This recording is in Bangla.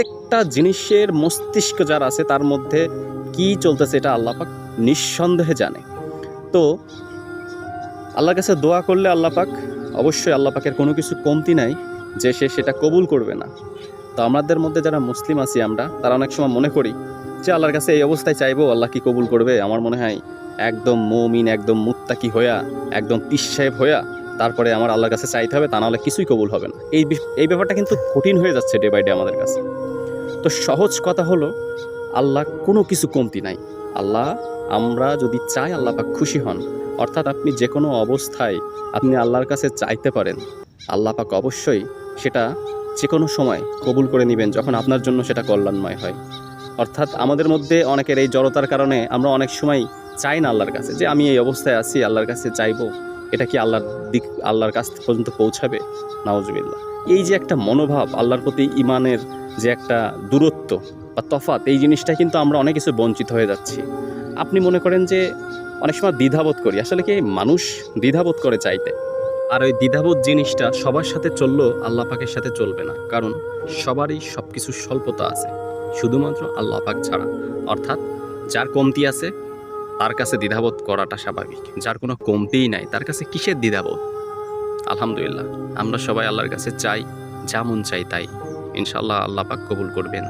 প্রত্যেকটা জিনিসের মস্তিষ্ক যার আছে তার মধ্যে কি চলতেছে এটা আল্লাপাক নিঃসন্দেহে জানে। তো আল্লাহর কাছে দোয়া করলে আল্লাপাক অবশ্যই আল্লাপাকের কোনো কিছু কমতি নাই যে সে সেটা কবুল করবে না। তো আমাদের মধ্যে যারা মুসলিম আছি আমরা, তারা অনেক সময় মনে করি যে আল্লাহর কাছে এই অবস্থায় চাইব আল্লাহ কি কবুল করবে? আমার মনে হয় একদম মমিন, একদম মুত্তাকি হইয়া, একদম পিসাহেব হইয়া তারপরে আমার আল্লাহর কাছে চাইতে হবে, তা নাহলে কিছুই কবুল হবে না। এই এই ব্যাপারটা কিন্তু কঠিন হয়ে যাচ্ছে ডে বাই ডে আমাদের কাছে। তো সহজ কথা হলো, আল্লাহ কোনো কিছু কমতি নাই। আল্লাহ, আমরা যদি চাই আল্লাহ পাক খুশি হন, অর্থাৎ আপনি যে কোনো অবস্থায় আপনি আল্লাহর কাছে চাইতে পারেন, আল্লাহ পাক অবশ্যই সেটা যে কোনো সময় কবুল করে নেবেন যখন আপনার জন্য সেটা কল্যাণময় হয়। অর্থাৎ আমাদের মধ্যে অনেকের এই জড়তার কারণে আমরা অনেক সময় চাই না আল্লাহর কাছে যে আমি এই অবস্থায় আছি, আল্লাহর কাছে চাইব। এটা কি আল্লাহর দিক, আল্লাহর কাছ পর্যন্ত পৌঁছাবে? নাওজবিল্লা এই যে একটা মনোভাব, আল্লাহর প্রতি ইমানের যে একটা দূরত্ব বা তফাত এই জিনিসটা কিন্তু আমরা অনেক কিছু বঞ্চিত হয়ে যাচ্ছি। আপনি মনে করেন যে অনেক সময় দ্বিধাবোধ করি। আসলে কি মানুষ দ্বিধাবোধ করে চাইতে। আর ওই দ্বিধাবোধ জিনিসটা সবার সাথে চললেও আল্লাহ পাকের সাথে চলবে না। কারণ সবারই সব কিছুর স্বল্পতা আছে। শুধুমাত্র আল্লাহ পাক ছাড়া। অর্থাৎ যার কমতি আছে তার কাছে দ্বিধাবোধ করাটা স্বাভাবিক, যার কোনো কমতিই নাই। তার কাছে কিসের দ্বিধাবোধ? আলহামদুলিল্লাহ, আমরা সবাই আল্লাহর কাছে চাই যা মন চাই তাই। ইনশাল্লাহ আল্লাহ পাক কবুল করবেন।